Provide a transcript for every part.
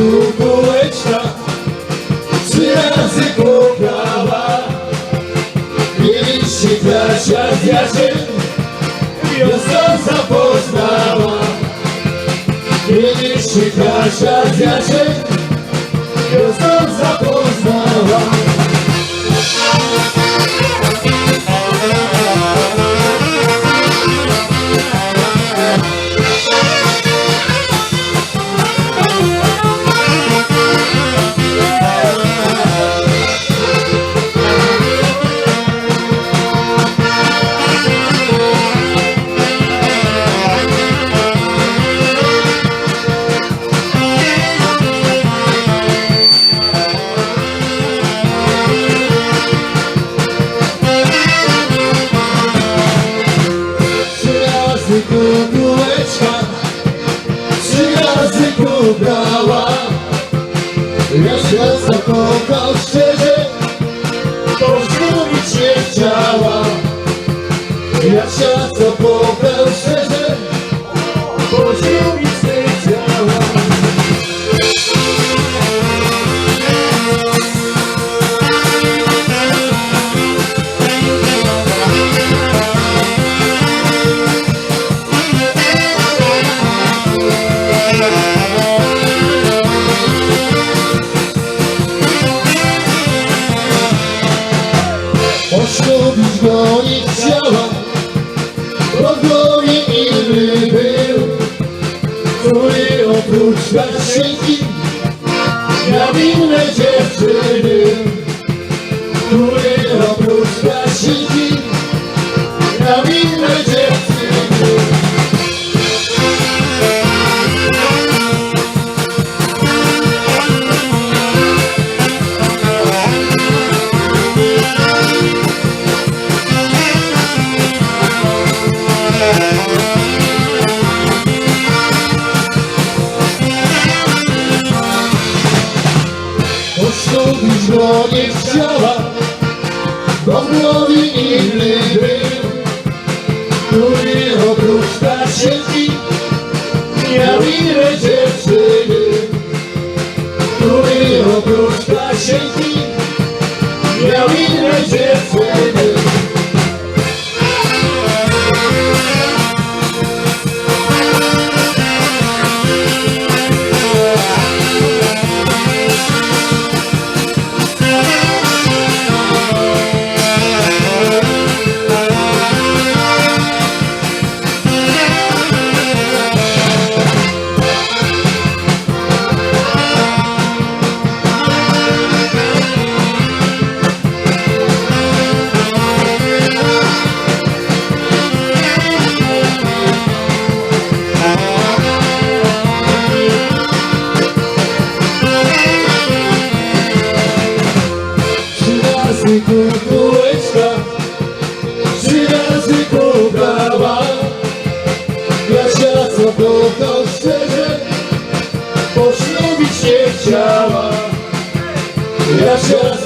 razy kukułeczka, trzy razy kukała. Mieliście bracia z Jaszem, wiosna zapoznała. Mieliście bracia z Jaszem, razy kubrała. Ja się zakochał szczerze, poślubić nie chciała. Ja się zakochał szczerze, poślubić nie chciała. Poślubić który oprócz Kaszenki miał Nie chciała, bo w głowie inny był, który oprócz Kaszenki miał inne dziewczyny, który oprócz Kaszenki miał inne dziewczyny.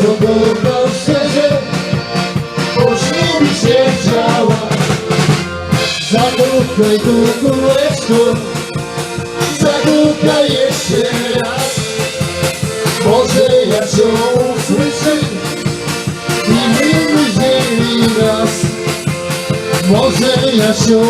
Się zakochał szczerze, poślubić nie chciała. Zakochaj kukułeczko, zakochaj jeszcze raz. Może ja cię usłyszę i wyzięli nas Może ja się